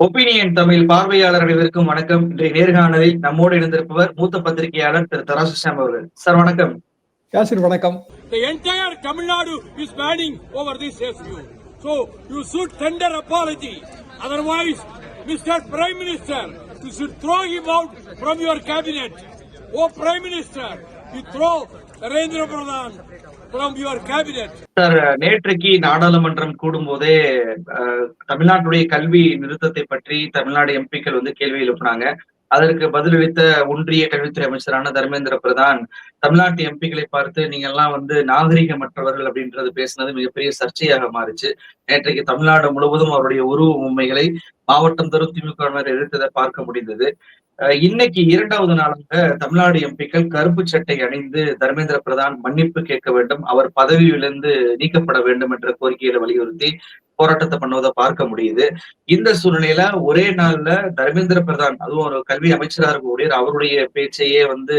Opinion Tamil பார்வையாளர் அனைவருக்கும் வணக்கம் இன்றைய நேர்காணலில் நம்மோடு இணைந்திருப்பவர் மூத்த பத்திரிகையாளர் திரு தராசுஷாம் அவர்கள் சார் வணக்கம் யாசிர் வணக்கம் The entire Tamil Nadu is banning over this SU. So you should tender apology. Otherwise, Mr. Prime Minister, you should throw him out from your cabinet. Oh Prime Minister, you throw Narendra Pradhan from your cabinet. Sir நேற்றைக்கு நாடாளுமன்றம் கூடும் போதே அஹ், தமிழ்நாட்டுடைய கல்வி நிறுத்தத்தை பற்றி தமிழ்நாடு எம்பிக்கள் வந்து கேள்வி எழுப்பினாங்க. அதற்கு பதிலளித்த ஒன்றிய கல்வித்துறை அமைச்சரான தர்மேந்திர பிரதான் தமிழ்நாட்டு எம்பிக்களை பார்த்து நீங்க எல்லாம் வந்து நாகரிகமற்றவர்கள் அப்படின்றது பேசினது மிகப்பெரிய சர்ச்சையாக மாறிச்சு. நேற்றைக்கு தமிழ்நாடு முழுவதும் அவருடைய உருவ உண்மைகளை மாவட்டம் தரும் திமுக எதிர்த்ததை பார்க்க முடிந்தது. இன்னைக்கு இரண்டாவது நாளாக தமிழ்நாடு எம்பிக்கள் கருப்பு சட்டை அணிந்து தர்மேந்திர பிரதான் மன்னிப்பு கேட்க வேண்டும் அவர் பதவியிலிருந்து நீக்கப்பட வேண்டும் என்ற கோரிக்கைகளை வலியுறுத்தி போராட்டத்தை பண்ணுவதை பார்க்க முடியுது. இந்த சூழ்நிலையில ஒரே நாள்ல தர்மேந்திர பிரதான் அதுவும் ஒரு கல்வி அமைச்சராக இருக்கக்கூடிய அவருடைய பேச்சையே வந்து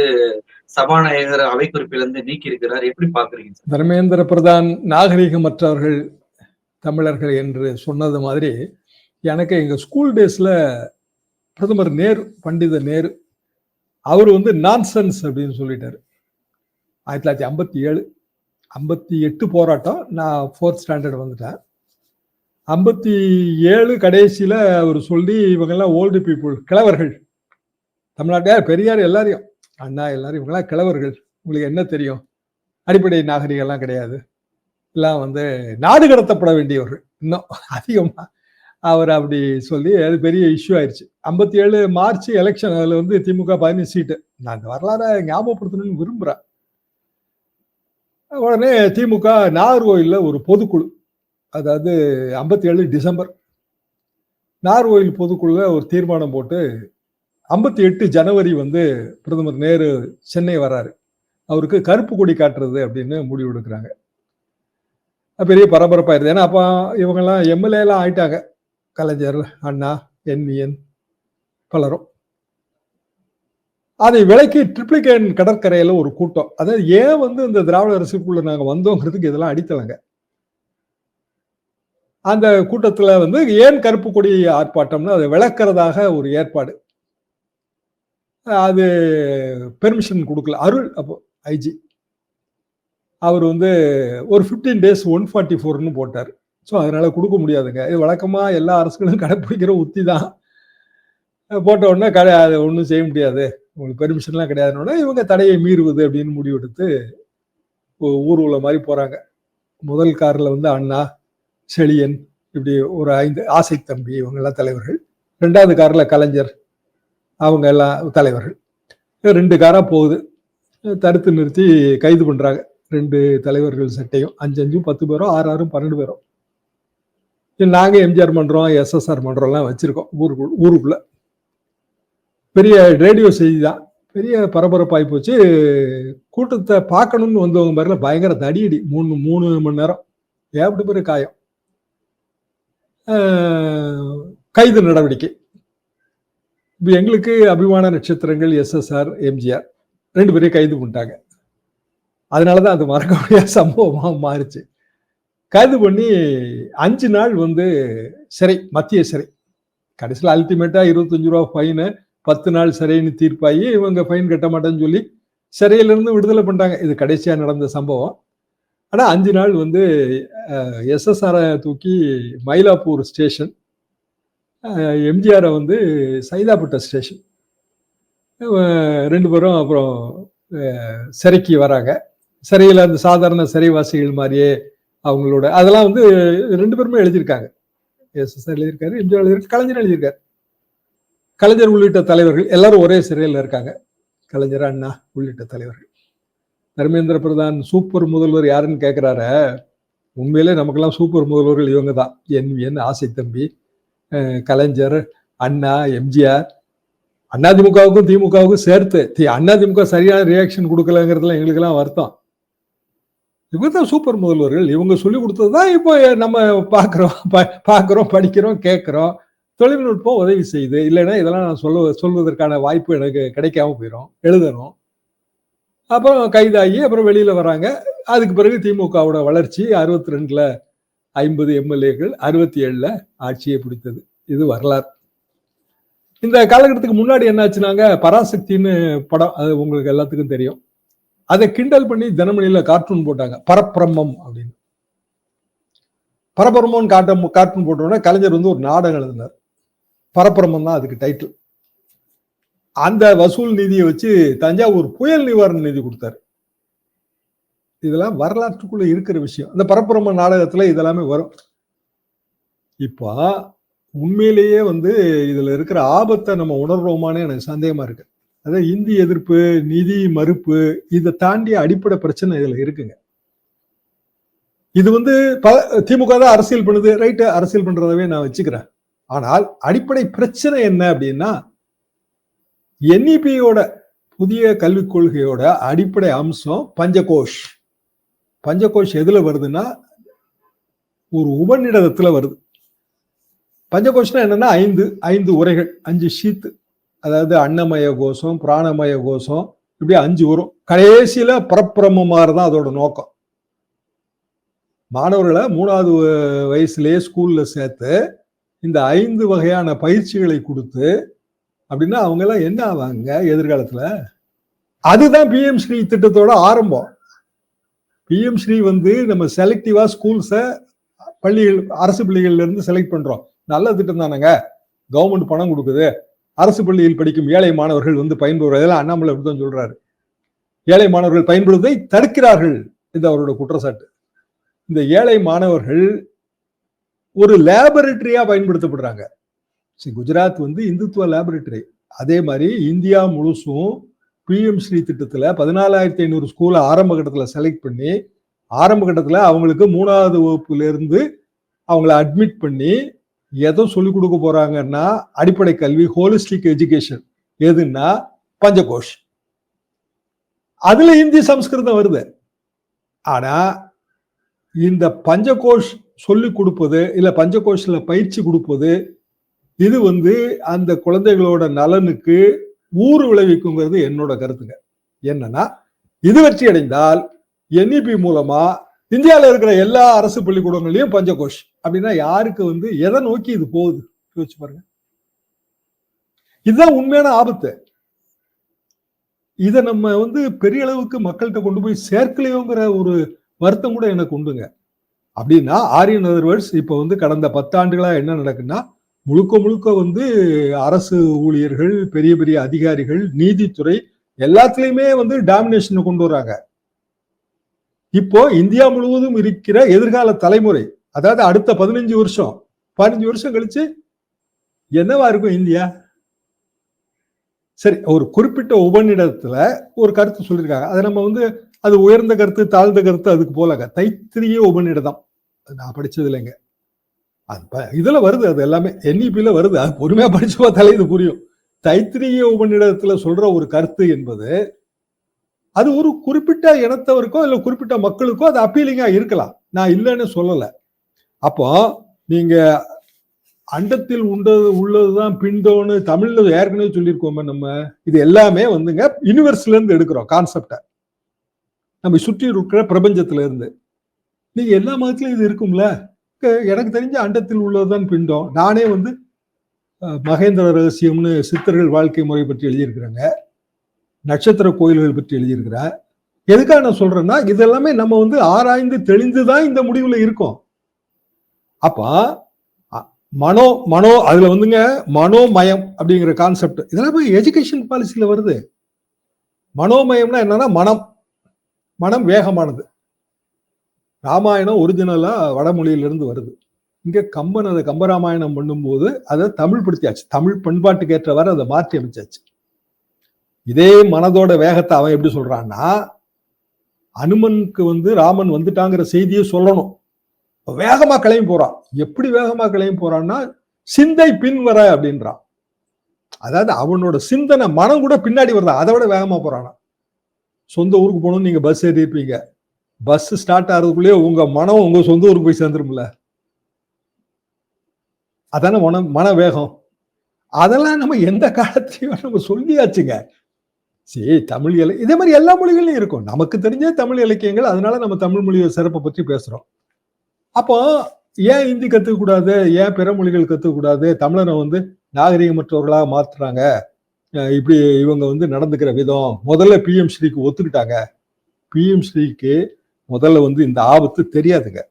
சபாநாயகர் அவை குறிப்பிலிருந்து நீக்கி இருக்கிறார் எப்படி பாக்குறீங்க தர்மேந்திர பிரதான் நாகரிகமற்றவர்கள் தமிழர்கள் என்று சொன்னது மாதிரி எனக்கு எங்க ஸ்கூல் டேஸ்ல பிரதமர் நேரு பண்டித நேரு அவர் வந்து நான்சென்ஸ் அப்படின்னு சொல்லிட்டாரு. ஆயிரத்தி தொள்ளாயிரத்தி ஐம்பத்தி ஏழு ஐம்பத்தி எட்டு போராட்டம் நான் ஃபோர்த் ஸ்டாண்டர்ட் வந்துட்டேன். ஐம்பத்தி ஏழு கடைசியில் அவர் சொல்லி இவங்கெல்லாம் ஓல்டு பீப்புள் கிழவர்கள். தமிழ்நாட்டில பெரியார் எல்லாரையும் அண்ணா எல்லாரும் இவங்கெல்லாம் கிழவர்கள். உங்களுக்கு என்ன தெரியும்? அடிப்படை நாகரிகம்லாம் கிடையாது. எல்லாம் வந்து நாடு கடத்தப்பட வேண்டியவர்கள். இன்னும் அதிகமாக அவர் அப்படி சொல்லி அது பெரிய இஷ்யூ ஆயிடுச்சு ஐம்பத்தி ஏழு மார்ச் எலெக்ஷன் அதில் வந்து திமுக பதினஞ்சு சீட்டு. நான் அந்த வரலாறை ஞாபகப்படுத்தணும்னு விரும்புகிறேன் உடனே திமுக நாகர்கோயில்ல ஒரு பொதுக்குழு. அதாவது ஐம்பத்தி ஏழு டிசம்பர் நாகர்கோயில் பொதுக்குழுல ஒரு தீர்மானம் போட்டு ஐம்பத்தி எட்டு ஜனவரி வந்து பிரதமர் நேரு சென்னை வராரு. அவருக்கு கருப்பு கொடி காட்டுறது அப்படின்னு முடிவு எடுக்கிறாங்க. பெரிய பரபரப்பாயிருது. ஏன்னா அப்போ இவங்கெல்லாம் எம்எல்ஏ எல்லாம் ஆயிட்டாங்க. கலைஞர் அண்ணா என்விஎன் பலரும். அதை விலைக்கு ட்ரிப்ளிகேன் கடற்கரையில் ஒரு கூட்டம். அதாவது ஏன் வந்து இந்த திராவிட அரசுக்குள்ள நாங்கள் வந்தோங்கிறதுக்கு இதெல்லாம் அடித்தலைங்க அந்த கூட்டத்தில் வந்து ஏன் கருப்பு கொடி ஆர்ப்பாட்டம்னு அதை விளக்கிறதாக ஒரு ஏற்பாடு. அது பெர்மிஷன் கொடுக்கல. அருள் அப்போ ஐஜி. அவர் வந்து ஒரு ஃபிஃப்டீன் டேஸ் ஒன் ஃபார்ட்டி ஃபோர்னு போட்டார். ஸோ அதனால கொடுக்க முடியாதுங்க. இது வழக்கமாக எல்லா அரசுகளும் கடைப்பிடிக்கிற உத்தி தான். போட்ட உடனே கடை அது ஒன்றும் செய்ய முடியாது. உங்களுக்கு பெர்மிஷன்லாம் கிடையாதுன்னு இவங்க தடையை மீறுவது அப்படின்னு முடிவெடுத்து ஊ- ஊர்வலம் மாதிரி போகிறாங்க முதல் காரில் வந்து அண்ணா செழியன் இப்படி ஒரு ஐந்து ஆசை தம்பி இவங்கெல்லாம் தலைவர்கள். ரெண்டாவது காரில் கலைஞர் அவங்க எல்லாம் தலைவர்கள். ரெண்டு காராக போகுது. தடுத்து நிறுத்தி கைது பண்ணுறாங்க ரெண்டு தலைவர்கள் சட்டையும் அஞ்சு அஞ்சும் பத்து பேரும் ஆறு ஆறும் பன்னெண்டு பேரும் நாங்கள் எம்ஜிஆர் மன்றம் எஸ்எஸ்ஆர் மன்றம்லாம் வச்சுருக்கோம் ஊருக்குள்ள ஊருக்குள்ள. பெரிய ரேடியோ செய்தி தான் பெரிய பரபரப்பாகி போச்சு. கூட்டத்தை பார்க்கணும்னு வந்தவங்க மாதிரில பயங்கர தடியடி. மூணு மூணு மணி நேரம். ஏப்படி பெரிய காயம்? கைது நடவடிக்கை. இப்போ எங்களுக்கு அபிமான நட்சத்திரங்கள் எஸ்எஸ்ஆர் எம்ஜிஆர் ரெண்டு பேரையும் கைது பண்ணிட்டாங்க. அதனால தான் அது மறக்க முடியாத சம்பவமாக மாறுச்சு. கைது பண்ணி அஞ்சு நாள் வந்து சிறை மத்திய சிறை. கடைசியில் அல்டிமேட்டாக இருபத்தஞ்சு ரூபா ஃபைனு பத்து நாள் சிறைன்னு தீர்ப்பாகி இவங்க ஃபைன் கட்ட மாட்டேன்னு சொல்லி சிறையிலிருந்து விடுதலை பண்ணிட்டாங்க. இது கடைசியாக நடந்த சம்பவம். ஆனால் அஞ்சு நாள் வந்து எஸ்எஸ்ஆரை தூக்கி மயிலாப்பூர் ஸ்டேஷன் எம்ஜிஆரை வந்து சைதாப்பட்ட ஸ்டேஷன் ரெண்டு பேரும் அப்புறம் சிறைக்கு வராங்க. சிறையில் அந்த சாதாரண சிறைவாசிகள் மாதிரியே அவங்களோட அதெல்லாம் வந்து ரெண்டு பேருமே எழுதியிருக்காங்க. எஸ்எஸ்ஆர் எழுதியிருக்காரு எம்ஜிஆர் எழுதியிருக்காரு கலைஞர் எழுதியிருக்காரு. கலைஞர் உள்ளிட்ட தலைவர்கள் எல்லாரும் ஒரே சிறையில் இருக்காங்க. கலைஞர் அண்ணா உள்ளிட்ட தலைவர்கள். தர்மேந்திர பிரதான் சூப்பர் முதல்வர் யாருன்னு கேட்குறாரு உண்மையிலே நமக்கெல்லாம் சூப்பர் முதல்வர்கள் இவங்க தான். என் ஆசை தம்பி கலைஞர் அண்ணா எம்ஜிஆர் அதிமுகவுக்கும் திமுகவுக்கும் சேர்த்து தி அதிமுக சரியான ரியாக்ஷன் கொடுக்கலங்கிறதுலாம் எங்களுக்கெல்லாம் வருத்தம். இவங்க தான் சூப்பர் முதல்வர்கள். இவங்க சொல்லி கொடுத்தது தான் இப்போ நம்ம பார்க்குறோம் பார்க்குறோம் படிக்கிறோம் கேட்குறோம். தொழில்நுட்பம் உதவி செய்யுது. இல்லைன்னா இதெல்லாம் நான் சொல்ல சொல்வதற்கான வாய்ப்பு எனக்கு கிடைக்காம போயிடும் எழுதணும். அப்புறம் கைதாகி அப்புறம் வெளியில் வராங்க. அதுக்கு பிறகு திமுகவோட வளர்ச்சி அறுபத்தி ரெண்டில் ஐம்பது எம்எல்ஏக்கள் அறுபத்தி ஏழில் ஆட்சியை பிடித்தது. இது வரலாறு. இந்த காலகட்டத்துக்கு முன்னாடி என்னாச்சுனாங்க? பராசக்தின்னு படம் அது உங்களுக்கு எல்லாத்துக்கும் தெரியும். அதை கிண்டல் பண்ணி தினமணியில கார்ட்டூன் போட்டாங்க. பரப்பிரம்மம் அப்படின்னு. பரபிரம்மம் காட்டம் கார்ட்டூன் போட்டோன்னா கலைஞர் வந்து ஒரு நாடகம் எழுதினார். பரபிரம்மம் தான் அதுக்கு டைட்டில் அந்த வசூல் நிதியை வச்சு தஞ்சாவூர் புயல் நிவாரண நிதி கொடுத்தாரு. இதெல்லாம் வரலாற்றுக்குள்ள இருக்கிற விஷயம். அந்த பரபிரம்ம நாடகத்துல இதெல்லாமே வரும். இப்போ உண்மையிலேயே வந்து இதுல இருக்கிற ஆபத்தை நம்ம உணர்றோமானே எனக்கு சந்தேகமா இருக்கு. அதாவது இந்தி எதிர்ப்பு நிதி மறுப்பு இதை தாண்டி அடிப்படை பிரச்சனை இதுல இருக்குங்க. இது வந்து ப- திமுக தான் அரசியல் பண்ணுது ரைட்டு அரசியல் பண்றதவே நான் வச்சுக்கிறேன். ஆனால் அடிப்படை பிரச்சனை என்ன அப்படின்னா என்இபியோட புதிய கல்விக் கொள்கையோட அடிப்படை அம்சம் பஞ்சகோஷ். பஞ்சகோஷ் எதுல வருதுன்னா ஒரு உபநிடதத்துல வருது. பஞ்சகோஷ்னா என்னன்னா ஐந்து ஐந்து உரைகள் அஞ்சு ஷீத்து அதாவது அன்னமய கோஷம் பிராணமய கோஷம் இப்படி அஞ்சு வரும். கடைசியில பரப்பிரமமாறு தான் அதோட நோக்கம். மாணவர்களை மூணாவது வயசுலேயே ஸ்கூலில் ஸ்கூல்ல சேர்த்து இந்த ஐந்து வகையான பயிற்சிகளை கொடுத்து அப்படின்னா அவங்க எல்லாம் என்ன ஆவாங்க எதிர்காலத்துல? அதுதான் பிஎம் ஸ்ரீ திட்டத்தோட ஆரம்பம். பிஎம் ஸ்ரீ வந்து நம்ம செலக்டிவா ஸ்கூல்ஸை பள்ளிகள் அரசு பள்ளிகள்ல இருந்து செலக்ட் பண்றோம். நல்ல திட்டம் தானேங்க. கவர்மெண்ட் பணம் கொடுக்குது. அரசு பள்ளியில் படிக்கும் ஏழை மாணவர்கள் வந்து பயன்படுவதெல்லாம் அண்ணாமலை அப்படிதான் சொல்றாரு. ஏழை மாணவர்கள் பயன்படுவதை தடுக்கிறார்கள். இது அவரோட குற்றச்சாட்டு. இந்த ஏழை மாணவர்கள் ஒரு லேபரட்டரியா பயன்படுத்தப்படுறாங்க. சரி, குஜராத் வந்து இந்துத்துவ லேபரட்டரி அதே மாதிரி இந்தியா முழுசும் பிஎம் ஸ்ரீ திட்டத்தில் பதினாலாயிரத்தி ஐநூறு ஸ்கூலை ஆரம்ப கட்டத்தில் செலக்ட் பண்ணி ஆரம்ப கட்டத்தில் அவங்களுக்கு மூணாவது வகுப்புலேருந்து அவங்கள அட்மிட் பண்ணி எதை சொல்லிக் கொடுக்க போறாங்கன்னா அடிப்படை கல்வி ஹோலிஸ்டிக் எஜுகேஷன் எதுன்னா பஞ்சகோஷ். அதுல இந்தி சம்ஸ்கிருதம் வருது. ஆனா இந்த பஞ்சகோஷ் சொல்லி கொடுப்பது இல்ல பஞ்சகோஷ்ல பயிற்சி கொடுப்பது இது வந்து அந்த குழந்தைகளோட நலனுக்கு ஊறு விளைவிக்குங்கிறது என்னோட கருத்துங்க. என்னன்னா இது வெற்றி அடைந்தால் என்இபி மூலமா இந்தியாவில் இருக்கிற எல்லா அரசு பள்ளிக்கூடங்களையும் பஞ்சகோஷ். அப்படின்னா யாருக்கு வந்து எதை நோக்கி இது போகுது? யோசிச்சு பாருங்க. இதுதான் உண்மையான ஆபத்து. இதை நம்ம வந்து பெரிய அளவுக்கு மக்கள்கிட்ட கொண்டு போய் சேர்க்கலையோங்கிற ஒரு வருத்தம் கூட எனக்கு உண்டுங்க. அப்படின்னா ஆரியன் அதர்வர்ஸ் இப்போ வந்து கடந்த பத்தாண்டுகளா என்ன நடக்குன்னா முழுக்க முழுக்க வந்து அரசு ஊழியர்கள் பெரிய பெரிய அதிகாரிகள் நீதித்துறை எல்லாத்துலயுமே வந்து டாமினேஷனை கொண்டு வராங்க இப்போ இந்தியா முழுவதும் இருக்கிற எதிர்கால தலைமுறை அதாவது அடுத்த பதினஞ்சு வருஷம் பதினஞ்சு வருஷம் கழிச்சு என்னவா இருக்கும் இந்தியா? சரி ஒரு குறிப்பிட்ட உபநிடத்துல ஒரு கருத்து சொல்லியிருக்காங்க. அதை நம்ம வந்து அது உயர்ந்த கருத்து தாழ்ந்த கருத்து அதுக்கு போலாங்க தைத்திரிய உபநிடதம். அது நான் படிச்சது இல்லைங்க. அது இதுல வருது அது எல்லாமே. என்இபியில வருது. அது பொறுமையா படிச்சு பார்த்தாலே இது புரியும். தைத்திரிய உபநிடத்துல சொல்ற ஒரு கருத்து என்பது அது ஒரு குறிப்பிட்ட இனத்தவருக்கோ இல்லை குறிப்பிட்ட மக்களுக்கோ அது அப்பீலிங்கா இருக்கலாம். நான் இல்லைன்னு சொல்லலை. அப்போ நீங்க அண்டத்தில் உண்டது உள்ளதுதான் பிண்டோன்னு தமிழ்ல ஏற்கனவே சொல்லியிருக்கோமே நம்ம. இது எல்லாமே வந்துங்க யூனிவர்ஸ்ல இருந்து எடுக்கிறோம் கான்செப்டை நம்ம சுற்றி இருக்கிற பிரபஞ்சத்துல இருந்து. நீங்க எல்லா மதத்துலயும் இது இருக்கும்ல? எனக்கு தெரிஞ்ச அண்டத்தில் உள்ளதுதான் பிண்டம். நானே வந்து மகேந்திர ரகசியம்னு சித்தர்கள் வாழ்க்கை முறை பற்றி எழுதியிருக்கிறேங்க. நட்சத்திர கோயில்கள் பற்றி எழுதியிருக்கிறேன். எதுக்காக நான் சொல்றேன்னா இதெல்லாமே நம்ம வந்து ஆராய்ந்து தெளிந்துதான் இந்த முடிவுல இருக்கோம். அப்ப மனோ மனோ அதுல வந்துங்க மனோமயம் அப்படிங்கிற கான்செப்ட் இதெல்லாம் போய் எஜுகேஷன் பாலிசியில வருது. மனோமயம்னா என்னன்னா மனம். மனம் வேகமானது. ராமாயணம் ஒரிஜினலா வடமொழியிலிருந்து வருது. இங்க கம்பன் அதை கம்பராமாயணம் பண்ணும்போது அதை தமிழ் படுத்தியாச்சு தமிழ் பண்பாட்டுக்கு ஏற்றவாறு அதை மாற்றி அமைச்சாச்சு. இதே மனதோட வேகத்தை அவன் எப்படி சொல்றான்னா அனுமனுக்கு வந்து ராமன் வந்துட்டாங்கிற செய்தியை சொல்லணும். வேகமா கிளம்பி போறான். எப்படி வேகமா கிளம்பி போறான்னா சிந்தை பின்வர அப்படின்றான். அதாவது அவனோட சிந்தனை மனம் கூட பின்னாடி வருதா? அதை விட வேகமா போறானா. சொந்த ஊருக்கு போகணும்னு நீங்க பஸ் ஏறிருப்பீங்க பஸ் ஸ்டார்ட் ஆகிறதுக்குள்ளேயே உங்க மனம் உங்க சொந்த ஊருக்கு போய் சேர்ந்துரும்ல. அதானே மன மன வேகம். அதெல்லாம் நம்ம எந்த காலத்தையும் நம்ம சொல்லியாச்சுங்க. சரி தமிழ் இலை இதே மாதிரி எல்லா மொழிகள்லையும் இருக்கும். நமக்கு தெரிஞ்ச தமிழ் இலக்கியங்கள் அதனால நம்ம தமிழ் மொழியை சிறப்பை பற்றி பேசுறோம். அப்போ ஏன் ஹிந்தி கத்துக்க ஏன் பிற மொழிகள் கத்துக்க தமிழனை வந்து நாகரிகமற்றவர்களாக மாத்துறாங்க. இப்படி இவங்க வந்து நடந்துக்கிற விதம். முதல்ல பிஎம் ஸ்ரீக்கு ஒத்துக்கிட்டாங்க. பிஎம் ஸ்ரீக்கு முதல்ல வந்து இந்த ஆபத்து தெரியாதுங்க.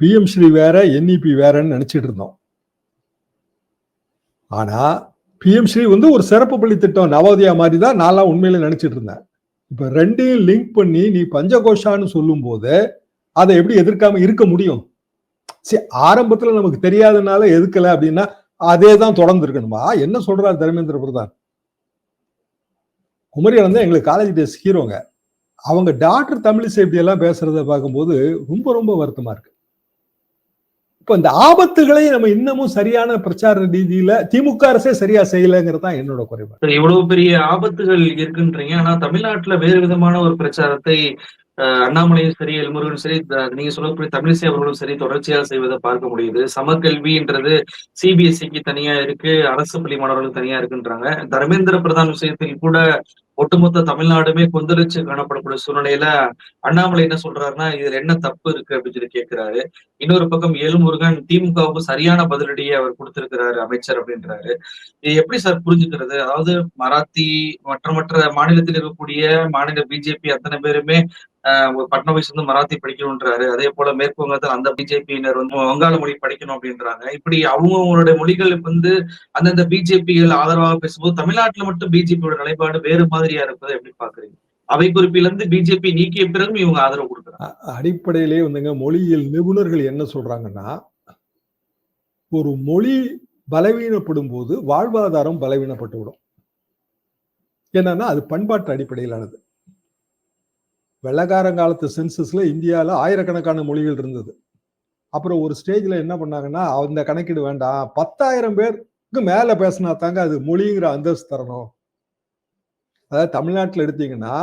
பிஎம் ஸ்ரீ வேற என்இபி வேறன்னு நினைச்சிட்டு இருந்தோம். ஆனா பிஎம் ஸ்ரீ வந்து ஒரு சிறப்பு பள்ளி திட்டம் நவோதயா மாதிரி தான் நான்லாம் உண்மையில நினைச்சிட்டு இருந்தேன். இப்ப ரெண்டையும் லிங்க் பண்ணி நீ பஞ்சகோஷான்னு சொல்லும் போது அதை எப்படி எதிர்க்காம இருக்க முடியும்? சரி ஆரம்பத்துல நமக்கு தெரியாதனால எதுக்கல அப்படின்னா அதே தான் தொடர்ந்து இருக்கணுமா என்ன சொல்றாரு தர்மேந்திர பிரதான்? குமரியன் தான் எங்களுக்கு காலேஜ் டேஸ் ஹீரோங்க அவங்க டாக்டர் தமிழிசை இப்படி எல்லாம் பேசுறத பார்க்கும்போது ரொம்ப ரொம்ப வருத்தமா இருக்கு. இப்ப இந்த ஆபத்துகளை நம்ம இன்னமும் சரியான பிரச்சார ரீதியில திமுக அரசே சரியா செய்யலங்கிறது தான் என்னோட குறைபாடு. இவ்வளவு பெரிய ஆபத்துகள் இருக்குன்றீங்க. ஆனா தமிழ்நாட்டுல வேறு விதமான ஒரு பிரச்சாரத்தை அண்ணாமலையும் சரி எல்முருகனும் சரி நீங்க சொல்லக்கூடிய தமிழிசை அவர்களும் சரி தொடர்ச்சியாக செய்வதை பார்க்க முடியுது. சமக்கல்வின்றது சிபிஎஸ்சிக்கு தனியா இருக்கு அரசு பள்ளி மாணவர்களுக்கு தனியா இருக்குன்றாங்க. தர்மேந்திர பிரதான் விஷயத்தில் கூட ஒட்டுமொத்த தமிழ்நாடுமே கொந்தளிச்சு காணப்படக்கூடிய சூழ்நிலையில அண்ணாமலை என்ன சொல்றாருன்னா இதுல என்ன தப்பு இருக்கு? அப்படின்னு சொல்லி கேட்கிறாரு. இன்னொரு பக்கம் ஏழுமுருகன் திமுகவுக்கு சரியான பதிலடியை அவர் கொடுத்திருக்கிறாரு அமைச்சர் அப்படின்றாரு. இது எப்படி சார் புரிஞ்சுக்கிறது? அதாவது மராத்தி மற்ற மற்ற மாநிலத்தில் இருக்கக்கூடிய மாநில பிஜேபி அத்தனை பேருமே ஆஹ் ஒரு வந்து மராத்தி படிக்கணும்ன்றாரு. அதே போல மேற்கு வங்கத்தில் அந்த பிஜேபியினர் வந்து வங்காள மொழி படிக்கணும் அப்படின்றாங்க. இப்படி அவங்கவுங்களுடைய மொழிகள் வந்து அந்தந்த பிஜேபிகள் ஆதரவாக பேசும்போது தமிழ்நாட்டுல மட்டும் பிஜேபியோட நிலைப்பாடு வேறு மாதிரியா இருப்பதை எப்படி பாக்குறீங்க? அவை குறிப்பிலிருந்து பிஜேபி நீக்கிய பிறகும் இவங்க ஆதரவு கொடுக்குறாங்க. அடிப்படையிலே வந்துங்க மொழியியல் நிபுணர்கள் என்ன சொல்றாங்கன்னா ஒரு மொழி பலவீனப்படும் போது வாழ்வாதாரம் பலவீனப்பட்டு விடும் என்னன்னா அது பண்பாட்டு அடிப்படையிலானது. வெள்ளக்காரங்காலத்து சென்சஸ்ல இந்தியால ஆயிரக்கணக்கான மொழிகள் இருந்தது. அப்புறம் ஒரு ஸ்டேஜ்ல என்ன பண்ணாங்கன்னா அந்த கணக்கீடு வேண்டாம். பத்தாயிரம் பேருக்கு மேல பேசினா தாங்க அது மொழிங்கிற அந்தஸ்து தரணும். அதாவது தமிழ்நாட்டில் எடுத்தீங்கன்னா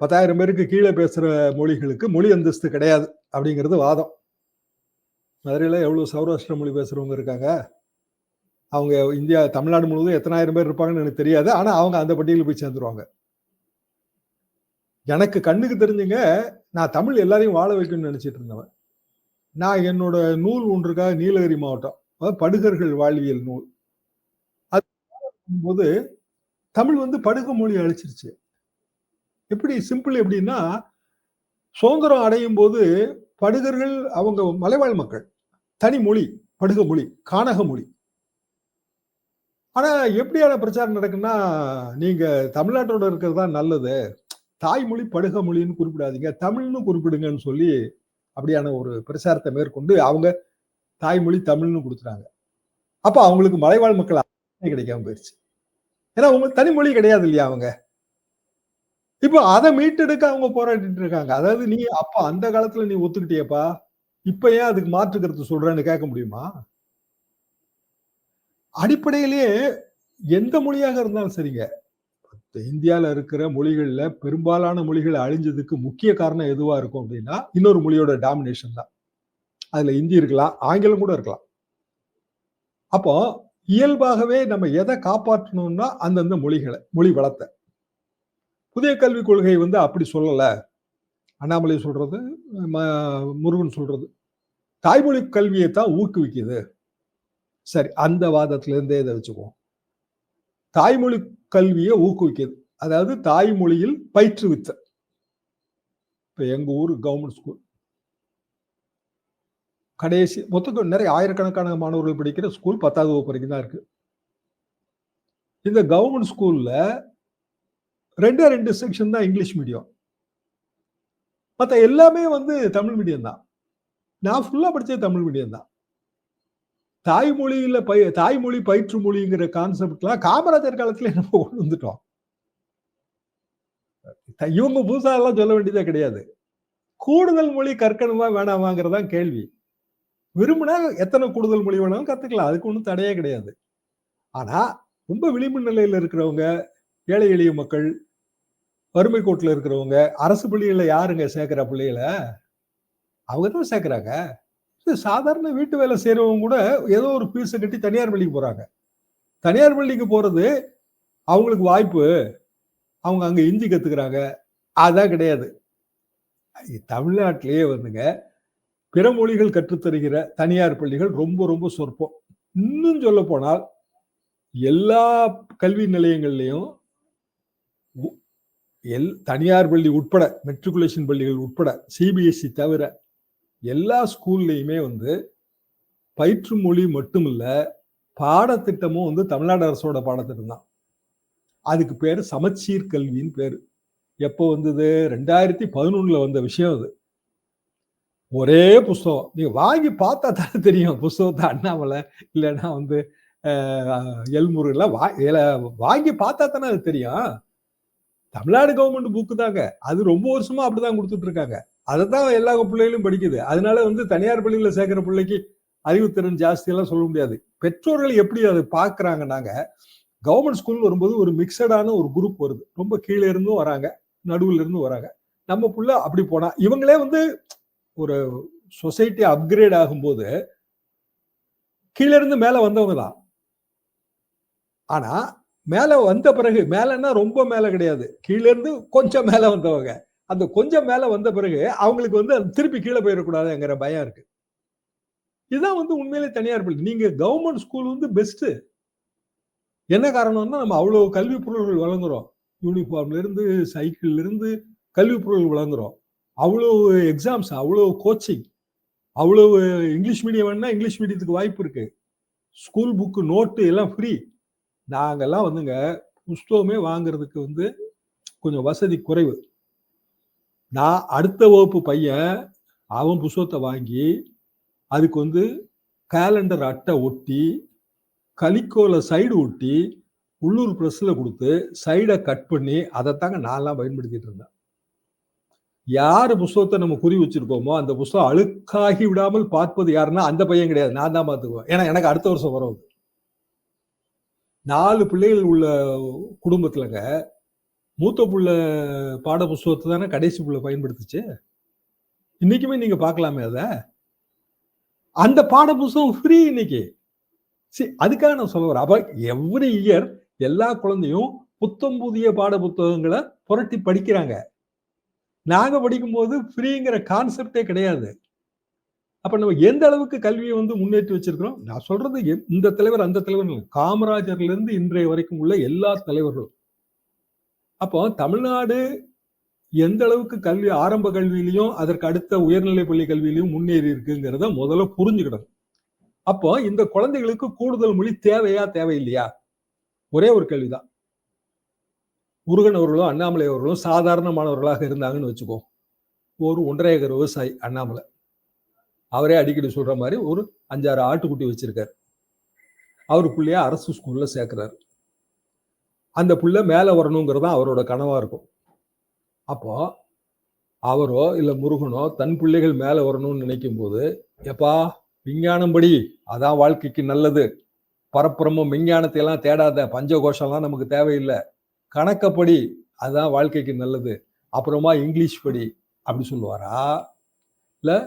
பத்தாயிரம் பேருக்கு கீழே பேசுகிற மொழிகளுக்கு மொழி அந்தஸ்து கிடையாது அப்படிங்கிறது வாதம். மதுரையில் எவ்வளோ சௌராஷ்டிர மொழி பேசுறவங்க இருக்காங்க? அவங்க இந்தியா தமிழ்நாடு முழுவதும் எத்தனாயிரம் பேர் இருப்பாங்கன்னு எனக்கு தெரியாது. ஆனால் அவங்க அந்த பட்டியலில் போய் சேர்ந்துருவாங்க. எனக்கு கண்ணுக்கு தெரிஞ்சுங்க நான் தமிழ் எல்லாரையும் வாழ வைக்கணும்னு நினச்சிட்டு இருந்தவன். நான் என்னோட நூல் ஒன்றுக்காக நீலகிரி மாவட்டம் அதாவது படுகர்கள் வாழ்வியல் நூல். அது போது தமிழ் வந்து படுக மொழி அழிச்சிருச்சு. எப்படி சிம்பிள் எப்படின்னா சுதந்திரம் அடையும் போது படுகர்கள் அவங்க மலைவாழ் மக்கள் தனி மொழி படுக மொழி கானக மொழி. ஆனா எப்படியான பிரச்சாரம் நடக்குன்னா நீங்க தமிழ்நாட்டோட இருக்கிறது தான் நல்லது. தாய்மொழி படுக மொழின்னு குறிப்பிடாதீங்க. தமிழ்னு குறிப்பிடுங்கன்னு சொல்லி அப்படியான ஒரு பிரச்சாரத்தை மேற்கொண்டு அவங்க தாய்மொழி தமிழ்னு கொடுத்துட்டாங்க. அப்போ அவங்களுக்கு மலைவாழ் மக்கள் கிடைக்காம போயிடுச்சு ஏன்னா உங்களுக்கு தனிமொழி கிடையாது இல்லையா அவங்க? இப்போ அதை மீட்டெடுக்க அவங்க போராடிட்டு இருக்காங்க. அதாவது நீ அப்ப அந்த காலத்துல நீ ஒத்துக்கிட்டியப்பா? இப்ப ஏன் அதுக்கு மாற்று கருத்து சொல்றேன்னு கேட்க முடியுமா? அடிப்படையிலேயே எந்த மொழியாக இருந்தாலும் சரிங்க. இந்தியாவில் இருக்கிற மொழிகள்ல பெரும்பாலான மொழிகள் அழிஞ்சதுக்கு முக்கிய காரணம் எதுவா இருக்கும் அப்படின்னா இன்னொரு மொழியோட டாமினேஷன் தான். அதுல இந்தி இருக்கலாம் ஆங்கிலம் கூட இருக்கலாம். அப்போ இயல்பாகவே நம்ம எதை காப்பாற்றணும்னா அந்தந்த மொழிகளை மொழி வளத்தை. புதிய கல்விக் கொள்கை வந்து அப்படி சொல்லலை. அண்ணாமலை சொல்றது ம- முருகன் சொல்றது. தாய்மொழி கல்வியை தான் ஊக்குவிக்குது. சரி அந்த வாதத்திலேருந்தே இதை வச்சுக்குவோம். தாய்மொழி கல்வியை ஊக்குவிக்குது. அதாவது தாய்மொழியில் பயிற்றுவித்த இப்போ எங்கள் ஊர் கவர்மெண்ட் ஸ்கூல் கடைசி மொத்தம் நிறைய ஆயிரக்கணக்கான மாணவர்கள் படிக்கிற ஸ்கூல் பத்தாவது வகுப்பு வரைக்கும் தான் இருக்கு. இந்த கவர்மெண்ட் ஸ்கூல்ல ரெண்டே ரெண்டு செக்ஷன் தான் இங்கிலீஷ் மீடியம் மற்ற எல்லாமே வந்து தமிழ் மீடியம் தான். நான் ஃபுல்லா படிச்சது தமிழ் மீடியம் தான். தாய்மொழியில் பய தாய்மொழி பயிற்று மொழிங்கிற கான்செப்ட்லாம் காமராஜர் காலத்துல நம்ம கொண்டு வந்துட்டோம். இவங்க புதுசா எல்லாம் சொல்ல வேண்டியதே கிடையாது. கூடுதல் மொழி கற்கணுமா வேணாமாங்கிறதான் கேள்வி. விரும்பினா எத்தனை கூடுதல் மொழி வேணாலும் கத்துக்கலாம். அதுக்கு ஒன்றும் தடையே கிடையாது. ஆனா ரொம்ப விளிம்பு நிலையில இருக்கிறவங்க ஏழை எளிய மக்கள் வறுமை கோட்டில் இருக்கிறவங்க அரசு பள்ளிகளில் யாருங்க சேர்க்குற பிள்ளைகளை? அவங்க தான் சேர்க்குறாங்க. இது சாதாரண வீட்டு வேலை செய்கிறவங்க கூட ஏதோ ஒரு பீஸை கட்டி தனியார் பள்ளிக்கு போகிறாங்க தனியார் பள்ளிக்கு போகிறது அவங்களுக்கு வாய்ப்பு. அவங்க அங்கே இந்தி கற்றுக்கிறாங்க அதான் கிடையாது. தமிழ்நாட்டிலேயே வந்துங்க பிற மொழிகள் கற்றுத்தருகிற தனியார் பள்ளிகள் ரொம்ப ரொம்ப சொற்பம். இன்னும் சொல்ல போனால் எல்லா கல்வி நிலையங்கள்லையும் உ- எல் தனியார் பள்ளி உட்பட மெட்ரிகுலேஷன் பள்ளிகள் உட்பட சிபிஎஸ்சி தவிர எல்லா ஸ்கூல்லையுமே வந்து பயிற்று மொழி மட்டுமில்ல பாடத்திட்டமும் வந்து தமிழ்நாடு அரசோட பாடத்திட்டம் தான். அதுக்கு பேர் சமச்சீர் கல்வின்னு பேர். எப்போ வந்தது? ரெண்டாயிரத்தி பதினொன்றில் வந்த விஷயம் அது. ஒரே புஸ்தகம். நீ வாங்கி பார்த்தா தானே தெரியும். புஸ்தகத்தை அண்ணாமலை இல்லைன்னா வந்து அஹ், வா இல்ல- வாங்கி பார்த்தா தானே அது தெரியும். தமிழ்நாடு கவர்மெண்ட் புக்கு தாங்க. அது ரொம்ப வருஷமா அப்படிதான் கொடுத்துட்டு இருக்காங்க. அதை தான் எல்லா பிள்ளைகளும் படிக்குது. அதனால வந்து தனியார் பள்ளியில் சேர்க்குற பிள்ளைக்கு அறிவுத்திறன் ஜாஸ்தியெல்லாம் சொல்ல முடியாது. பெற்றோர்கள் எப்படி அதை பார்க்குறாங்கன்னாங்க கவர்மெண்ட் ஸ்கூல் வரும்போது ஒரு மிக்சடான ஒரு குரூப் வருது. ரொம்ப கீழே இருந்தும் வராங்க நடுவில் இருந்தும் வராங்க. நம்ம புள்ள அப்படி போனா இவங்களே வந்து ஒரு சொசைட்டி அப்கிரேட் ஆகும்போது கீழே இருந்து வந்தவங்க தான். ஆனால் மேலே வந்த பிறகு மேலேன்னா ரொம்ப மேலே கிடையாது. கீழேருந்து கொஞ்சம் மேலே வந்தவங்க. அந்த கொஞ்சம் மேலே வந்த பிறகு அவங்களுக்கு வந்து அது திருப்பி கீழே போயிடக்கூடாதுங்கிற பயம் இருக்கு. இதுதான் வந்து உண்மையிலே தனியார் பள்ளி. நீங்கள் கவர்மெண்ட் ஸ்கூல் வந்து பெஸ்ட்டு என்ன காரணம்னா நம்ம அவ்வளோ கல்வி பொருள்கள் வழங்குறோம். யூனிஃபார்ம்லேருந்து சைக்கிள்லேருந்து கல்வி பொருள் வழங்குறோம். அவ்வளோ எக்ஸாம்ஸ் அவ்வளோ கோச்சிங் அவ்வளோ இங்கிலீஷ் மீடியம் வேணா இங்கிலீஷ் மீடியத்துக்கு வாய்ப்பு இருக்கு. ஸ்கூல் புக்கு நோட்டு எல்லாம் ஃப்ரீ நாங்கெல்லாம் வந்துங்க புஸ்தகமே வாங்குறதுக்கு வந்து கொஞ்சம் வசதி குறைவு. நான் அடுத்த வகுப்பு பையன் அவன் புஸ்தகத்தை வாங்கி அதுக்கு வந்து கேலண்டர் அட்டை ஒட்டி கலிக்கோல சைடு ஒட்டி உள்ளூர் ப்ரெஸ்ஸில் கொடுத்து சைடை கட் பண்ணி அதைத்தாங்க நான்லாம் பயன்படுத்திகிட்டு இருந்தேன். யார் புஸ்தகத்தை நம்ம குறி வச்சிருக்கோமோ அந்த புஸ்தகம் அழுக்காகி விடாமல் பார்ப்பது யாருன்னா அந்த பையன் கிடையாது. நான் தான் பார்த்துக்குவேன். ஏன்னா எனக்கு அடுத்த வருஷம் வரும் அது. நாலு பிள்ளைகள் உள்ள குடும்பத்துலங்க மூத்த புள்ள பாட புஸ்தகத்தை தானே கடைசி புள்ள பயன்படுத்துச்சு? இன்னைக்குமே நீங்க பார்க்கலாமே அத. அந்த பாட புஸ்தகம் ஃப்ரீ இன்னைக்கு. சரி அதுக்காக நான் சொல்ல வரேன். அப்ப எவ்ரி இயர் எல்லா குழந்தையும் புத்தம் புதிய பாட புத்தகங்களை புரட்டி படிக்கிறாங்க. நாங்க படிக்கும்போது ஃப்ரீங்கிற கான்செப்டே கிடையாது. அப்ப நம்ம எந்த அளவுக்கு கல்வியை வந்து முன்னேற்றி வச்சிருக்கிறோம்? நான் சொல்றது இந்த தலைவர் அந்த தலைவர் காமராஜர்லேருந்து காமராஜர்ல இருந்து இன்றைய வரைக்கும் உள்ள எல்லா தலைவர்களும். அப்போ தமிழ்நாடு எந்த அளவுக்கு கல்வி ஆரம்ப கல்வியிலையும் அதற்கு அடுத்த உயர்நிலை பள்ளி கல்வியிலையும் முன்னேறி இருக்குங்கிறத முதல்ல புரிஞ்சுக்கிடணும். அப்போ இந்த குழந்தைகளுக்கு கூடுதல் மொழி தேவையா தேவையில்லையா? ஒரே ஒரு கேள்விதான். முருகன் அவர்களும் அண்ணாமலை அவர்களும் சாதாரணமானவர்களாக இருந்தாங்கன்னு வச்சுக்கோ. ஒரு ஒன்றரை ஏக்கர் விவசாயி அண்ணாமலை. அவரே அடிக்கடி சொல்ற மாதிரி ஒரு அஞ்சாறு ஆட்டுக்குட்டி வச்சிருக்காரு. அவர் பிள்ளைய அரசு ஸ்கூல்ல சேர்க்கிறாரு. அந்த பிள்ளை மேலே வரணுங்கிறது தான் அவரோட கனவா இருக்கும். அப்போ அவரோ இல்லை முருகனோ தன் பிள்ளைகள் மேலே வரணும்னு நினைக்கும் போது எப்பா விஞ்ஞானம் படி அதான் வாழ்க்கைக்கு நல்லது. பரப்புறமும் விஞ்ஞானத்தையெல்லாம் தேடாத பஞ்சகோஷம்லாம் நமக்கு தேவையில்லை. கணக்கப்படி அதுதான் வாழ்க்கைக்கு நல்லது. அப்புறமா இங்கிலீஷ் படி அப்படி சொல்லுவாரா? இல்லை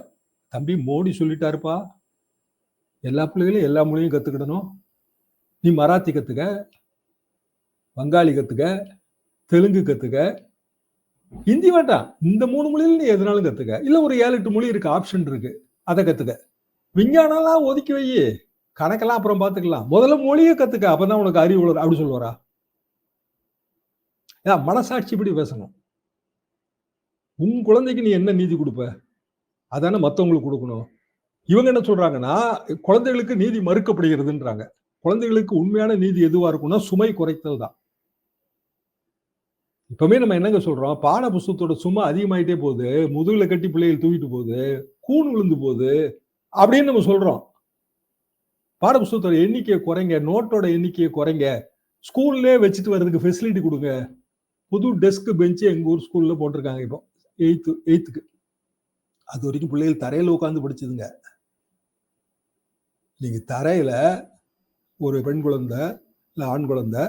தம்பி மோடி சொல்லிட்டாருப்பா. எல்லா பிள்ளைகளும் எல்லா மொழியும் கற்றுக்கிடணும் நீ மராத்தி கற்றுக்க வங்காளி கற்றுக்க தெலுங்கு கற்றுக்க ஹிந்தி வேண்டாம். இந்த மூணு மொழியில் நீ எதுனாலும் கற்றுக்க இல்லை ஒரு ஏழு எட்டு மொழி இருக்குது ஆப்ஷன் இருக்குது அதை கற்றுக்க விஞ்ஞானம்லாம் ஒதுக்கி வை கணக்கெல்லாம் அப்புறம் பார்த்துக்கலாம். முதல்ல மொழியை கற்றுக்க அப்போ தான் உனக்கு அறிவு வளரும். அப்படி சொல்லுவாரா? ஏன் மனசாட்சிப்படி பேசணும். உன் குழந்தைக்கு நீ என்ன நீதி கொடுப்ப? அதானே மத்தவங்களுக்கு கொடுக்கணும். இவங்க என்ன சொல்றாங்கன்னா குழந்தைகளுக்கு நீதி மறுக்கப்படுகிறதுன்றாங்க. குழந்தைகளுக்கு உண்மையான நீதி எதுவா இருக்கும்னா சுமை குறைத்தல் தான். இப்பவுமே நம்ம என்னங்க சொல்றோம்? பாட புஸ்தகத்தோட சுமை அதிகமாயிட்டே போகுது. முதுகுல கட்டி பிள்ளைகள் தூக்கிட்டு போகுது. கூண் விழுந்து போகுது. அப்படின்னு நம்ம சொல்றோம். பாட புஸ்தகத்தோட எண்ணிக்கையை குறைங்க. நோட்டோட எண்ணிக்கையை குறைங்க. ஸ்கூல்லே வச்சுட்டு வர்றதுக்கு ஃபெசிலிட்டி கொடுங்க. புது டெஸ்க் பெஞ்சு எங்கள் ஊர் ஸ்கூலில் போட்டிருக்காங்க இப்போ. எயித்து எயித்துக்கு அது வரைக்கும் பிள்ளைகள் தரையில் உட்காந்து படிச்சதுங்க. நீங்கள் தரையில் ஒரு பெண் குழந்தை இல்லை ஆண் குழந்தை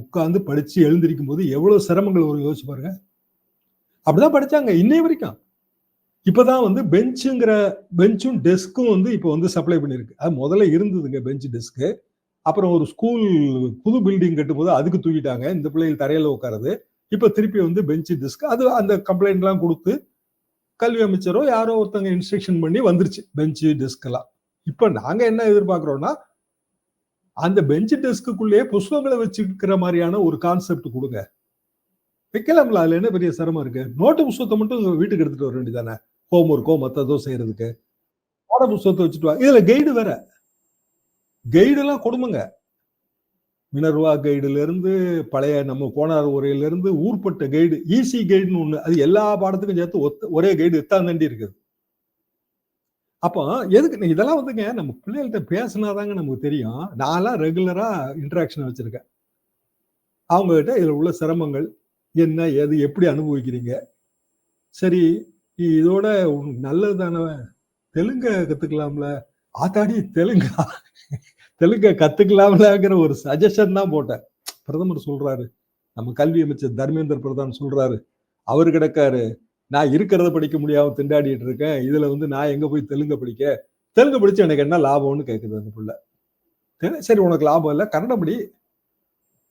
உட்காந்து படித்து எழுந்திருக்கும் போது எவ்வளோ சிரமங்கள் ஒரு யோசிச்சு பாருங்க. அப்படிதான் படித்தாங்க இன்னை வரைக்கும். இப்பதான் வந்து பெஞ்சுங்கிற பெஞ்சும் டெஸ்க்கும் வந்து இப்போ வந்து சப்ளை பண்ணியிருக்கு. அது முதல்ல இருந்ததுங்க பெஞ்ச் டெஸ்க்கு அப்புறம் ஒரு ஸ்கூல் புது பில்டிங் கட்டும்போது அதுக்கு தூக்கிட்டாங்க. இந்த பிள்ளைகள் தரையில உட்காருது இப்ப திருப்பி வந்து பெஞ்சு டெஸ்க் அது அந்த கம்ப்ளைண்ட் எல்லாம் கொடுத்து கல்வி அமைச்சரோ யாரோ ஒருத்தங்க இன்ஸ்ட்ரக்ஷன் பண்ணி வந்துருச்சு. பெஞ்சு டெஸ்க் எல்லாம். இப்ப நாங்க என்ன எதிர்பார்க்கிறோம்னா அந்த பெஞ்ச் டெஸ்க்குள்ளேயே புஸ்தகங்களை வச்சுக்கிற மாதிரியான ஒரு கான்செப்ட் கொடுங்க. வைக்கலாம்ல? அதுல என்ன பெரிய சிரமம் இருக்கு? நோட்டு புஸ்தகத்தை மட்டும் வீட்டுக்கு எடுத்துட்டு வர வேண்டியதானே ஹோம் ஒர்க்கோ மற்றதோ செய்யறதுக்கு. பாட புஸ்தகத்தை வச்சுட்டு வா. இதுல கைடு வேற. கைடெல்லாம் கொடுமைங்க. மினர்வா கைடுல இருந்து பழைய நம்ம கோனார் உரையில இருந்து ஊர்பட்ட கைடு ஈசி கைடுன்னு ஒன்று அது எல்லா பாடத்துக்கும் சேர்த்து ஒத்த- ஒரே கைடு எத்தாந்தண்டி இருக்குது. அப்போ எதுக்கு இதெல்லாம் வந்துங்க நம்ம பிள்ளைகள்கிட்ட பேசினாதாங்க நமக்கு தெரியும். நான்லாம் ரெகுலரா இன்ட்ராக்ஷன் வச்சிருக்கேன். அவங்க கிட்ட இதுல உள்ள சிரமங்கள் என்ன எது எப்படி அனுபவிக்கிறீங்க? சரி இதோட உனக்கு நல்லது தானே தெலுங்க கத்துக்கலாம்ல. ஆத்தாடி தெலுங்கா? தெலுங்க கத்துக்கலாம்லங்கிற ஒரு சஜஷன் தான் போட்டேன். பிரதமர் சொல்றாரு நம்ம கல்வி அமைச்சர் தர்மேந்திர பிரதான் சொல்றாரு அவர் கிடக்காரு நான் இருக்கிறத படிக்க முடியாம திண்டாடிட்டு இருக்கேன் இதுல வந்து நான் எங்க போய் தெலுங்க படிக்க? தெலுங்கு படிச்சு எனக்கு என்ன லாபம்னு கேட்குது அந்த புள்ள. சரி உனக்கு லாபம் இல்லை கன்னடம் படி.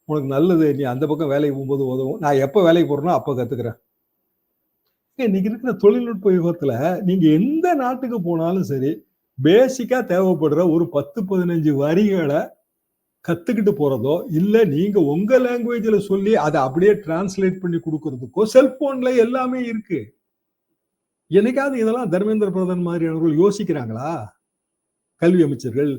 உனக்கு நல்லது நீ அந்த பக்கம் வேலைக்கு போகும்போது உதவும். நான் எப்போ வேலைக்கு போறேனோ அப்போ கத்துக்கிறேன். இன்னைக்கு இருக்கிற தொழில்நுட்ப யுகத்துல நீங்க எந்த நாட்டுக்கு போனாலும் சரி பேசிக்கா தேவைப்படுற ஒரு பத்து பதினஞ்சு வரிகளை கத்துக்கிட்டு போறதோ இல்ல நீங்க உங்க லாங்குவேஜ்ல சொல்லி அதை அப்படியே டிரான்ஸ்லேட் பண்ணி கொடுக்கறதுக்கோ செல்போன்ல எல்லாமே இருக்கு. என்னைக்காவது இதெல்லாம் தர்மேந்திர பிரதான் மாதிரியானவர்கள் யோசிக்கிறாங்களா? கல்வி அமைச்சர்கள்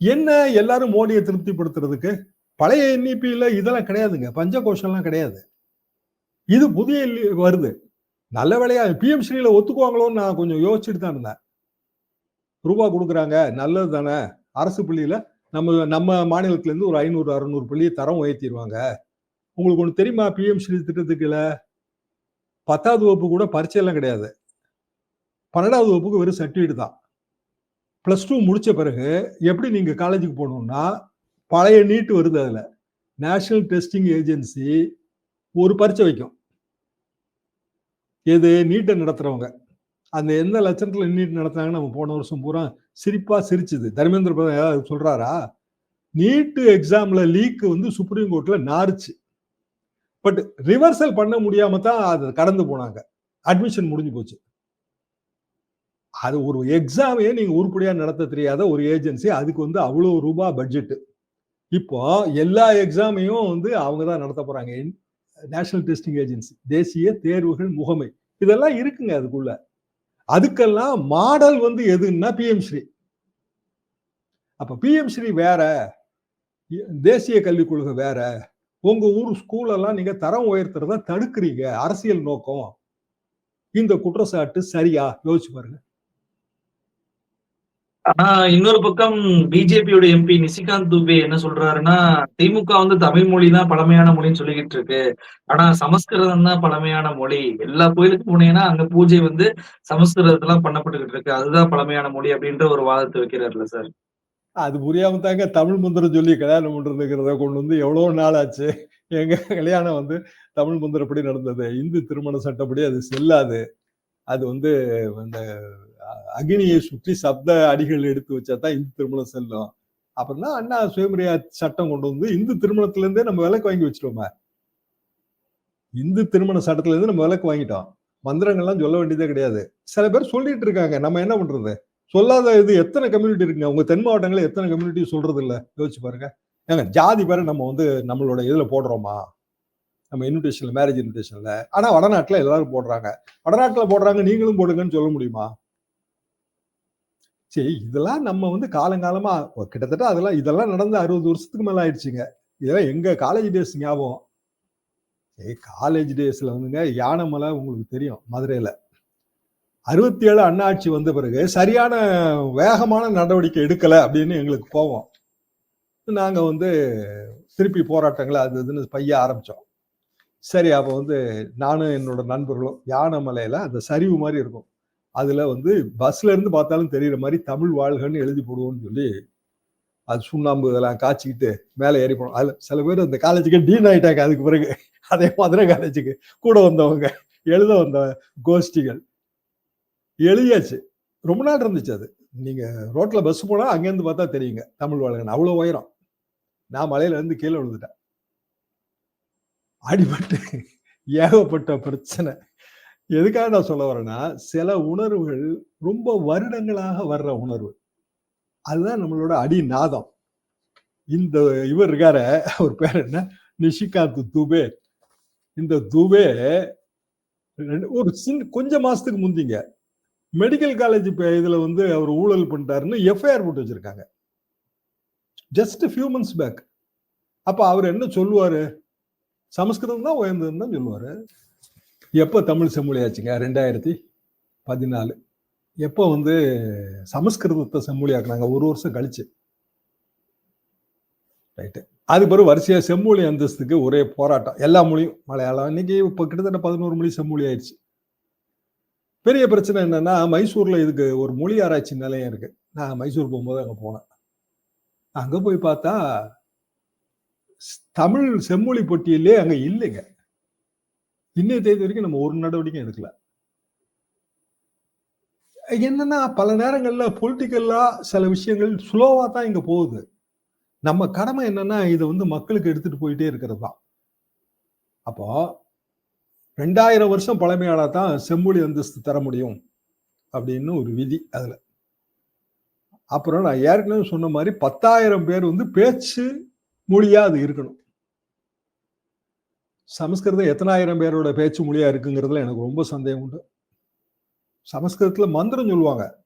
என்ன எல்லாரும் மோடியை திருப்திப்படுத்துறதுக்கு? பழைய என்இபியில இதெல்லாம் கிடையாதுங்க பஞ்சகோஷம்லாம் கிடையாது. இது புதிய வருது. நல்ல வேலையா பிஎம் ஸ்ரீல ஒத்துக்குவாங்களோன்னு நான் கொஞ்சம் யோசிச்சுட்டு தான் இருந்தேன். ரூபா கொடுக்குறாங்க நல்லது தானே? அரசு பள்ளியில நம்ம நம்ம மாநிலத்துலேருந்து ஒரு ஐநூறு அறுநூறு பள்ளியை தரம் உயர்த்திடுவாங்க உங்களுக்கு ஒன்று தெரியுமா? பிஎம் ஸ்ரீ திட்டத்துக்குல பத்தாவது வகுப்பு கூட பரீட்சை எல்லாம் கிடையாது. பன்னெண்டாவது வகுப்புக்கு வெறும் சர்டிஃபிகேட் தான். ப்ளஸ் டூ முடித்த பிறகு எப்படி நீங்கள் காலேஜுக்கு போகணுன்னா பழைய நீட் வருது அதில். நேஷனல் டெஸ்டிங் ஏஜென்சி ஒரு பரீட்சை வைக்கும். எது? நீட்டை நடத்துகிறவங்க அந்த எந்த லட்சத்தில் நீட் நடத்தினாங்கன்னு நம்ம போன வருஷம் பூரா சிரிப்பாக சிரிச்சுது. தர்மேந்திர பிரதான் ஏதாவது சொல்றாரா? நீட்டு எக்ஸாமில் லீக்கு வந்து சுப்ரீம் கோர்ட்டில் நாறுச்சு. பட் ரிவர்சல் பண்ண முடியாமல் தான் அது கடந்து போனாங்க. அட்மிஷன் முடிஞ்சு போச்சு. அது ஒரு எக்ஸாமையே நீங்கள் உருப்படியாக நடத்த தெரியாத ஒரு ஏஜென்சி. அதுக்கு வந்து அவ்வளோ ரூபாய் பட்ஜெட்டு. இப்போ எல்லா எக்ஸாமையும் வந்து அவங்க தான் நடத்த போறாங்க. National testing agency. தேசிய தேர்வுகள் முகமை. இதெல்லாம் இருக்குங்க அதுக்குள்ள. அதுக்கெல்லாம் மாடல் வந்து எதுன்னா பிஎம் ஸ்ரீ அப்ப பிஎம் ஸ்ரீ வேற தேசிய கல்விக் கொள்கை வேற. உங்க ஊர் ஸ்கூலெல்லாம் நீங்க தரம் உயர்த்துறத தடுக்கிறீங்க. அரசியல் நோக்கம். இந்த குற்றச்சாட்டு சரியா? யோசிச்சு பாருங்க. ஆனா இன்னொரு பக்கம் பிஜேபியோட எம்பி நிசிகாந்த் துபே என்ன சொல்றாருன்னா திமுக வந்து தமிழ் மொழி தான் பழமையான மொழின்னு சொல்லிக்கிட்டு இருக்கு. ஆனா சமஸ்கிருதம் தான் பழமையான மொழி. எல்லா கோயிலுக்கும் போனீங்கன்னா அங்க பூஜை வந்து சமஸ்கிருதத்துல பண்ணப்பட்டுக்கிட்டு இருக்கு. அதுதான் பழமையான மொழி அப்படின்ற ஒரு வாதத்தை வைக்கிறாருல்ல சார். அது புரியாம தாங்க தமிழ் மந்திரம் சொல்லி கல்யாணம் பண்றதுங்கிறத கொண்டு வந்து எவ்வளவு நாள் ஆச்சு? எங்க கல்யாணம் வந்து தமிழ் மந்திரப்படி நடந்தது. இந்து திருமண சட்டப்படி அது செல்லாது. அது வந்து அந்த அக்னியை சுற்றி சப்த அடிகள் எடுத்து வச்சா தான் இந்து திருமணம் செல்லும். அப்புறம் தான் அண்ணா சுயமரியா சட்டம் கொண்டு வந்து இந்து திருமணத்துல இருந்தே நம்ம விலக்கு வாங்கி வச்சிட்டோமே இந்து திருமண சட்டத்துல இருந்து நம்ம விலக்கு வாங்கிட்டோம். மந்திரங்கள்லாம் சொல்ல வேண்டியதே கிடையாது. சில பேர் சொல்லிட்டு இருக்காங்க. நம்ம என்ன பண்றது? சொல்லாத இது எத்தனை கம்யூனிட்டி இருக்குங்க? உங்க தென் மாவட்டங்களில் எத்தனை கம்யூனிட்டி சொல்றது இல்ல. யோசிச்சு பாருங்க. ஏங்க ஜாதி பேரை நம்ம வந்து நம்மளோட இதுல போடுறோமா? நம்ம இன்விடேஷன்ல மேரேஜ் இன்விடேஷன்ல ஆனா வடநாட்டுல எல்லாரும் போடுறாங்க. வடநாட்டுல போடுறாங்க. நீங்களும் போடுங்கன்னு சொல்ல முடியுமா? சரி இதெல்லாம் நம்ம வந்து காலங்காலமா கிட்டத்தட்ட அதெல்லாம் இதெல்லாம் நடந்து அறுபது வருஷத்துக்கு மேல ஆயிடுச்சுங்க. இதெல்லாம் எங்க காலேஜ் டேஸ் ஞாபகம்? சரி காலேஜ் டேஸ்ல வந்துங்க யானைமலை உங்களுக்கு தெரியும் மதுரையில. அறுபத்தி ஏழு அண்ணாட்சி வந்த பிறகு சரியான வேகமான நடவடிக்கை எடுக்கலை அப்படின்னு எங்களுக்கு கோவம் நாங்கள் வந்து திருப்பி போராட்டங்களை அது இதுன்னு பைய ஆரம்பித்தோம் சரி அப்போ வந்து நானும் என்னோட நண்பர்களும் யானைமலையில் அந்த சரிவு மாதிரி இருக்கும். அதுல வந்து பஸ்ல இருந்து பார்த்தாலும் தெரியுற மாதிரி தமிழ் வாழ்கன்னு எழுதி போடுவோம்னு சொல்லி அது சுண்ணாம்பு இதெல்லாம் காய்ச்சிக்கிட்டு மேலே ஏறி போனோம். அதுல சில பேர் அந்த காலேஜுக்கு டீன் ஆயிட்டாங்க அதுக்கு பிறகு. அதே மதுரை காலேஜுக்கு கூட வந்தவங்க எழுத வந்த கோஷ்டிகள். எழுதியாச்சு. ரொம்ப நாள் இருந்துச்சு அது. நீங்க ரோட்ல பஸ் போனா அங்கேருந்து பார்த்தா தெரியுங்க தமிழ் வாழ்கன் அவ்வளோ உயரம். நான் மலையில இருந்து கீழே விழுந்துட்டேன். அடிபட்டு ஏகப்பட்ட பிரச்சனை. எதுக்காக நான் சொல்ல வரேன்னா சில உணர்வுகள் ரொம்ப வருடங்களாக வர்ற உணர்வு. அதுதான் நம்மளோட அடிநாதம் இந்த இவர் இருக்கார அவர் பேர் என்ன? நிஷிகாந்த் துபே. இந்த துபே ஒரு சின்ன கொஞ்ச மாசத்துக்கு முந்திங்க மெடிக்கல் காலேஜ் இதுல வந்து அவர் ஊழல் பண்ணிட்டாருன்னு எஃப்ஐஆர் போட்டு வச்சிருக்காங்க. ஜஸ்ட் ஃபியூ மந்த்ஸ் பேக் அப்ப அவர் என்ன சொல்லுவாரு? சமஸ்கிருதம் தான் உயர்ந்ததுன்னு தான் சொல்லுவாரு. எப்போ தமிழ் செம்மொழியாச்சுங்க? ரெண்டாயிரத்தி பதினாலு. எப்போ வந்து சமஸ்கிருதத்தை செம்மொழியாக்குனாங்க? ஒரு வருஷம் கழிச்சு. ரைட்டு அது பிறகு வரிசையாக செம்மொழி அந்தஸ்துக்கு ஒரே போராட்டம். எல்லா மொழியும் மலையாளம். இன்னைக்கு இப்போ கிட்டத்தட்ட பதினோரு மொழி செம்மொழி ஆயிடுச்சு. பெரிய பிரச்சனை என்னன்னா மைசூரில் இதுக்கு ஒரு மொழி ஆராய்ச்சி நிலையம் இருக்கு. நான் மைசூர் போகும்போது அங்கே போனேன். அங்கே போய் பார்த்தா தமிழ் செம்மொழி போட்டியிலே அங்கே இல்லைங்க. இன்னைய தேதி வரைக்கும் நம்ம ஒரு நடவடிக்கை எடுக்கல. என்னன்னா பல நேரங்கள்ல பொலிட்டிக்கல்லா சில விஷயங்கள் ஸ்லோவா தான் இங்க போகுது. நம்ம கடமை என்னன்னா இதை வந்து மக்களுக்கு எடுத்துட்டு போயிட்டே இருக்கிறது தான். அப்போ ரெண்டாயிரம் வருஷம் பழமையானா தான் செம்மொழி அந்தஸ்து தர முடியும் அப்படின்னு ஒரு விதி அதுல. அப்புறம் நான் ஏற்கனவே சொன்ன மாதிரி பத்தாயிரம் பேர் வந்து பேச்சு மொழியா அது இருக்கணும். சமஸ்கிருதம் எத்தனாயிரம் பேரோட பேச்சு மொழியா இருக்குங்கிறதுல எனக்கு ரொம்ப சந்தேகம் உண்டு. சமஸ்கிருதத்துல மந்திரம் சொல்லுவாங்க.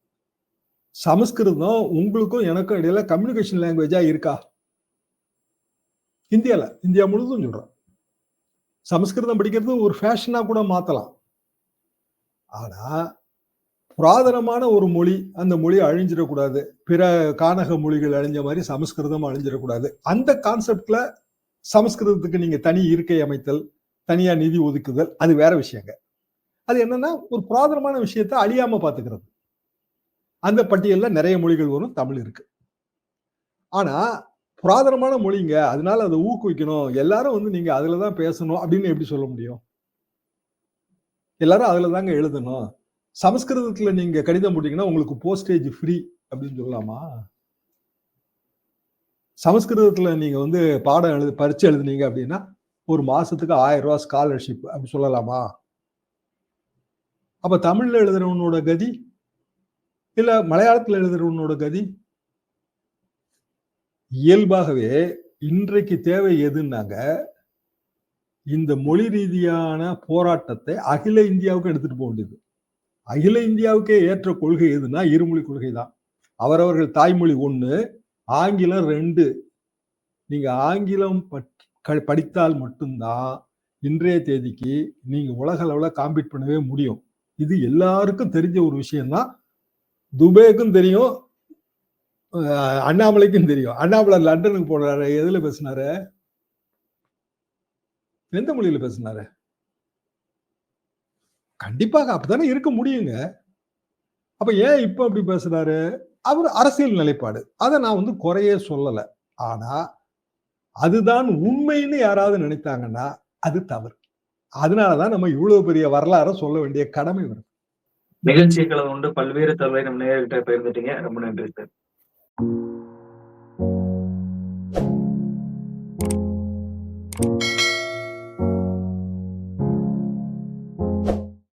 சமஸ்கிருதம் உங்களுக்கும் எனக்கும் இடையில கம்யூனிகேஷன் லாங்குவேஜா இருக்கா? இந்தியாவில் இந்தியா முழுதும் சொல்றேன். சமஸ்கிருதம் படிக்கிறது ஒரு ஃபேஷனா கூட மாத்தலாம். ஆனா புராதனமான ஒரு மொழி அந்த மொழி அழிஞ்சிடக்கூடாது. பிற கானக மொழிகள் அழிஞ்ச மாதிரி சமஸ்கிருதம் அழிஞ்சிடக்கூடாது. அந்த கான்செப்ட்ல சமஸ்கிருதத்துக்கு நீங்க தனி இருக்கை அமைத்தல் தனியா நிதி ஒதுக்குதல் அது வேற விஷயங்க. அது என்னன்னா ஒரு புராதனமான விஷயத்தை அழியாம பாத்துக்கிறது. அந்த பட்டியல்ல நிறைய மொழிகள் வரும் தமிழ் இருக்கு. ஆனா புராதனமான மொழிங்க அதனால அதை ஊக்குவிக்கணும் எல்லாரும் வந்து நீங்க அதுலதான் பேசணும் அப்படின்னு எப்படி சொல்ல முடியும்? எல்லாரும் அதுல தாங்க எழுதணும். சமஸ்கிருதத்துல நீங்க கடிதம் போட்டீங்கன்னா உங்களுக்கு போஸ்டேஜ் ஃப்ரீ அப்படின்னு சொல்லலாமா? சமஸ்கிருதத்துல நீங்க வந்து பாடம் எழுது பரீட்சை எழுதுனீங்க அப்படின்னா ஒரு மாசத்துக்கு ஆயிரம் ரூபா ஸ்காலர்ஷிப் அப்படி சொல்லலாமா? அப்போ தமிழ்ல எழுதுறவனோட கதி இல்ல மலையாளத்துல எழுதுறவனோட கதி? இயல்பாகவே இன்றைக்கு தேவை எதுன்னாங்க இந்த மொழி ரீதியான போராட்டத்தை அகில இந்தியாவுக்கு எடுத்துட்டு போக வேண்டியது. அகில இந்தியாவுக்கே ஏற்ற கொள்கை எதுன்னா இருமொழி கொள்கை தான் அவரவர்கள் தாய்மொழி ஒன்று ஆங்கிலம் ரெண்டு. நீங்க ஆங்கிலம் பட்- க- படித்தால் மட்டும்தான் இன்றைய தேதிக்கு நீங்க உலக அளவில் காம்பீட் பண்ணவே முடியும். இது எல்லாருக்கும் தெரிஞ்ச ஒரு விஷயம்தான் துபேக்கும் தெரியும். அண்ணாமலைக்கும் தெரியும். அண்ணாமலை லண்டனுக்கு போனாரு எதுல பேசினாரு? எந்த மொழியில பேசினாரு? கண்டிப்பாக அப்பதானே இருக்க முடியுங்க. அப்ப ஏன் இப்ப அப்படி பேசுறாரு? அவர் அரசியல் நிலைப்பாடு. அதை நான் வந்து குறையே சொல்லலை. ஆனா அதுதான் உண்மைன்னு யாராவது நினைத்தாங்கன்னா அது தவறு. அதனாலதான் நம்ம இவ்வளவு பெரிய வரலாறை சொல்ல வேண்டிய கடமை வரும் நிகழ்ச்சியை கலந்து கொண்டு பல்வேறு தகவலை நம்ம நேர்கிட்ட பகிர்ந்துட்டீங்க. ரொம்ப நன்றி சார்.